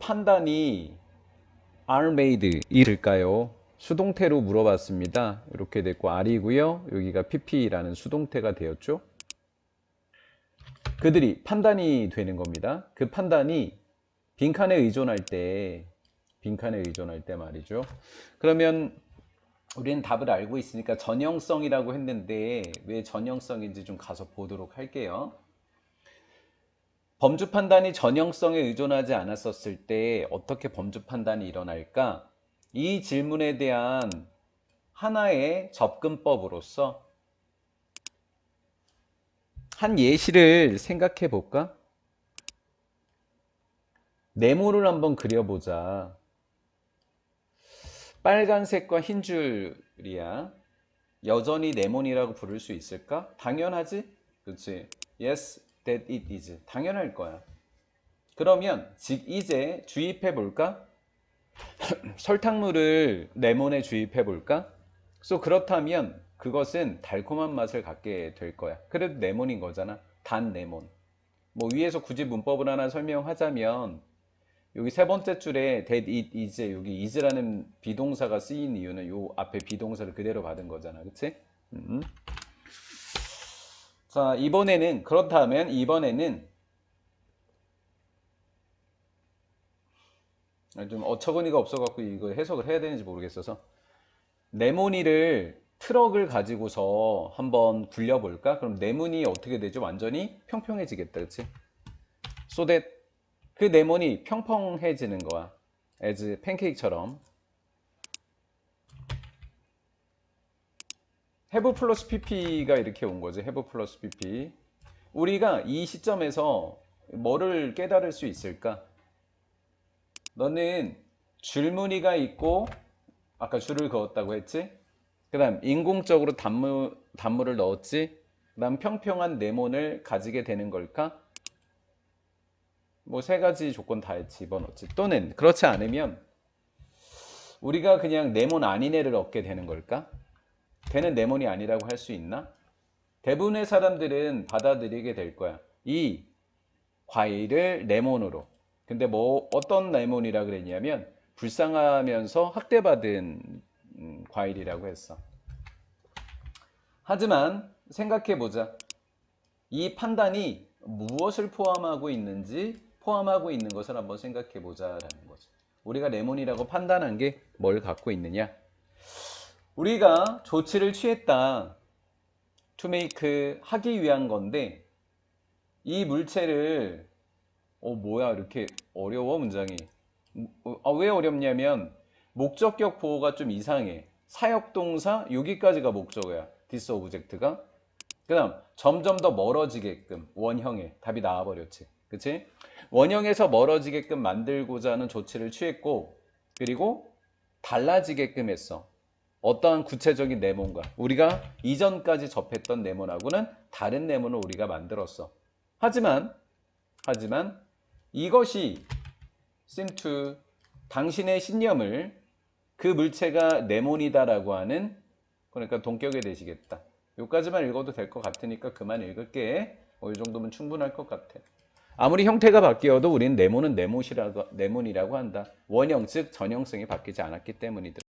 판단이 are made 일까요? 수동태로 물어봤습니다. 이렇게 됐고 R이고요. 여기가 PP라는 수동태가 되었죠. 그들이 판단이 되는 겁니다. 그 판단이 빈칸에 의존할 때 빈칸에 의존할 때 말이죠. 그러면 우리는 답을 알고 있으니까 전형성이라고 했는데 왜 전형성인지 좀 가서 보도록 할게요. 범주 판단이 전형성에 의존하지 않았었을 때 어떻게 범주 판단이 일어날까? 이 질문에 대한 하나의 접근법으로서 한 예시를 생각해 볼까? 네모를 한번 그려보자. 빨간색과 흰 줄이야. 여전히 네모니라고 부를 수 있을까? 당연하지? 그렇지. Yes, that it is. 당연할 거야. 그러면 즉 이제 주입해 볼까? 설탕물을 레몬에 주입해 볼까? 그래서 그렇다면 그것은 달콤한 맛을 갖게 될 거야. 그래도 레몬인 거잖아. 단 레몬. 뭐 위에서 굳이 문법을 하나 설명하자면 여기 세 번째 줄에 that it is 여기 is라는 비동사가 쓰인 이유는 요 앞에 비동사를 그대로 받은 거잖아. 그치? 음. 자, 이번에는 그렇다면 이번에는 좀 어처구니가 없어갖고 이거 해석을 해야 되는지 모르겠어서 네모니를 트럭을 가지고서 한번 굴려볼까? 그럼 네모니 어떻게 되죠? 완전히 평평해지겠다, 그치? So that 그 네모니 평평해지는 거야. as 팬케이크처럼. Have 플러스 pp가 이렇게 온 거지. have 플러스 pp. 우리가 이 시점에서 뭐를 깨달을 수 있을까? 너는 줄무늬가 있고 아까 줄을 그었다고 했지? 그 다음 인공적으로 단무, 단물을 넣었지? 그 다음 평평한 네모를 가지게 되는 걸까? 뭐 세 가지 조건 다 집어넣지. 또는 그렇지 않으면 우리가 그냥 네몬 아닌 애를 얻게 되는 걸까? 걔는 네몬이 아니라고 할 수 있나? 대부분의 사람들은 받아들이게 될 거야. 이 과일을 레몬으로. 근데 뭐 어떤 레몬이라 그랬냐면 불쌍하면서 학대받은 음, 과일이라고 했어. 하지만 생각해 보자. 이 판단이 무엇을 포함하고 있는지 포함하고 있는 것을 한번 생각해 보자라는 거죠. 우리가 레몬이라고 판단한 게 뭘 갖고 있느냐? 우리가 조치를 취했다. to make 하기 위한 건데 이 물체를 어 뭐야 이렇게 어려워 문장이. 아, 왜 어렵냐면 목적격 보호가 좀 이상해. 사역동사 여기까지가 목적어야. This object가. 그 다음 점점 더 멀어지게끔 원형에 답이 나와버렸지. 그치? 원형에서 멀어지게끔 만들고자 하는 조치를 취했고 그리고 달라지게끔 했어 어떠한 구체적인 네모인가 우리가 이전까지 접했던 네모하고는 다른 네모를 우리가 만들었어 하지만 하지만 이것이 seem to 당신의 신념을 그 물체가 네모니다라고 하는 그러니까 동격에 되시겠다. 여기까지만 읽어도 될 것 같으니까 그만 읽을게. 어, 이 정도면 충분할 것 같아. 아무리 형태가 바뀌어도 우리는 네모는 네모시라고, 네모니라고 한다. 원형 즉 전형성이 바뀌지 않았기 때문이다.